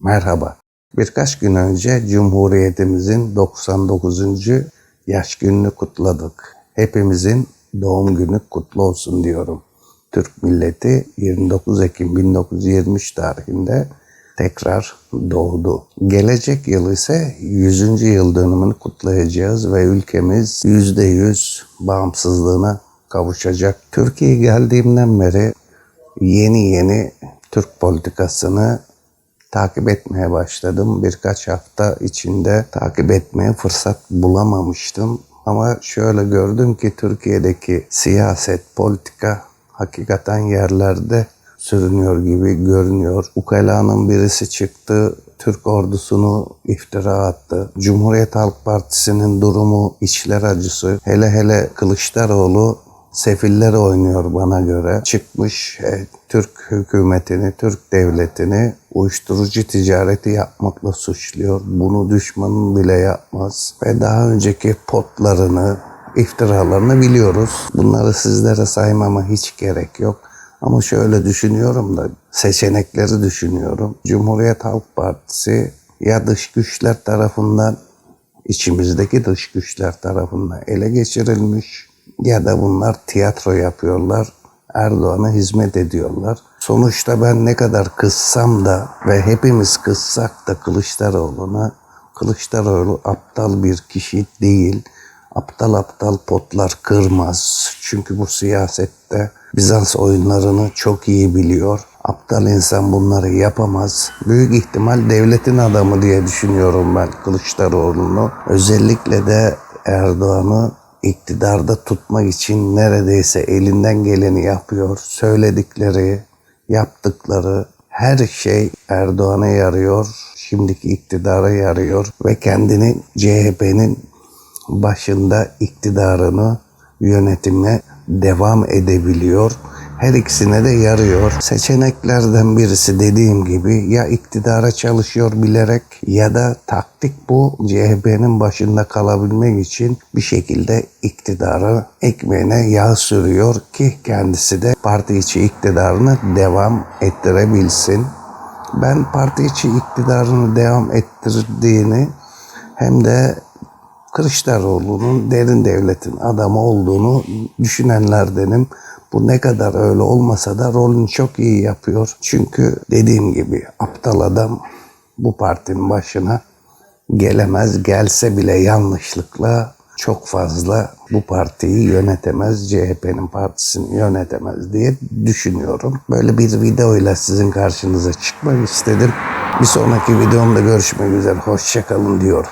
Merhaba. Birkaç gün önce Cumhuriyetimizin 99. yaş gününü kutladık. Hepimizin doğum günü kutlu olsun diyorum. Türk milleti 29 Ekim 1923 tarihinde tekrar doğdu. Gelecek yıl ise 100. yıl dönümünü kutlayacağız ve ülkemiz %100 bağımsızlığına kavuşacak. Türkiye'ye geldiğimden beri yeni yeni Türk politikasını takip etmeye başladım. Birkaç hafta içinde takip etmeye fırsat bulamamıştım. Ama şöyle gördüm ki Türkiye'deki siyaset, politika hakikaten yerlerde sürünüyor gibi görünüyor. Ukalanın birisi çıktı, Türk ordusunu iftira attı. Cumhuriyet Halk Partisi'nin durumu içler acısı. Hele hele Kılıçdaroğlu sefiller oynuyor bana göre. Çıkmış e, Türk hükümetini, Türk devletini uyuşturucu ticareti yapmakla suçluyor. Bunu düşmanın bile yapmaz. Ve daha önceki potlarını, iftiralarını biliyoruz. Bunları sizlere saymama hiç gerek yok. Ama şöyle düşünüyorum da seçenekleri düşünüyorum. Cumhuriyet Halk Partisi ya dış güçler tarafından içimizdeki dış güçler tarafından ele geçirilmiş ya da bunlar tiyatro yapıyorlar. Erdoğan'a hizmet ediyorlar. Sonuçta ben ne kadar kızsam da ve hepimiz kızsak da Kılıçdaroğlu'na Kılıçdaroğlu aptal bir kişi değil. Aptal aptal potlar kırmaz. Çünkü bu siyasette Bizans oyunlarını çok iyi biliyor. Aptal insan bunları yapamaz. Büyük ihtimal devletin adamı diye düşünüyorum ben Kılıçdaroğlu'nu. Özellikle de Erdoğan'ı iktidarda tutmak için neredeyse elinden geleni yapıyor. Söyledikleri, yaptıkları her şey Erdoğan'a yarıyor. Şimdiki iktidara yarıyor ve kendini CHP'nin başında iktidarını yönetime devam edebiliyor. Her ikisine de yarıyor. Seçeneklerden birisi dediğim gibi ya iktidara çalışıyor bilerek ya da taktik bu CHP'nin başında kalabilmek için bir şekilde iktidara ekmeğine yağ sürüyor ki kendisi de parti içi iktidarını devam ettirebilsin. Ben parti içi iktidarını devam ettirdiğini hem de Kılıçdaroğlu'nun derin devletin adamı olduğunu düşünenlerdenim. Bu ne kadar öyle olmasa da rolünü çok iyi yapıyor. Çünkü dediğim gibi aptal adam bu partinin başına gelemez. Gelse bile yanlışlıkla çok fazla bu partiyi yönetemez, CHP'nin partisini yönetemez diye düşünüyorum. Böyle bir videoyla sizin karşınıza çıkmak istedim. Bir sonraki videomda görüşmek üzere. Hoşçakalın diyorum.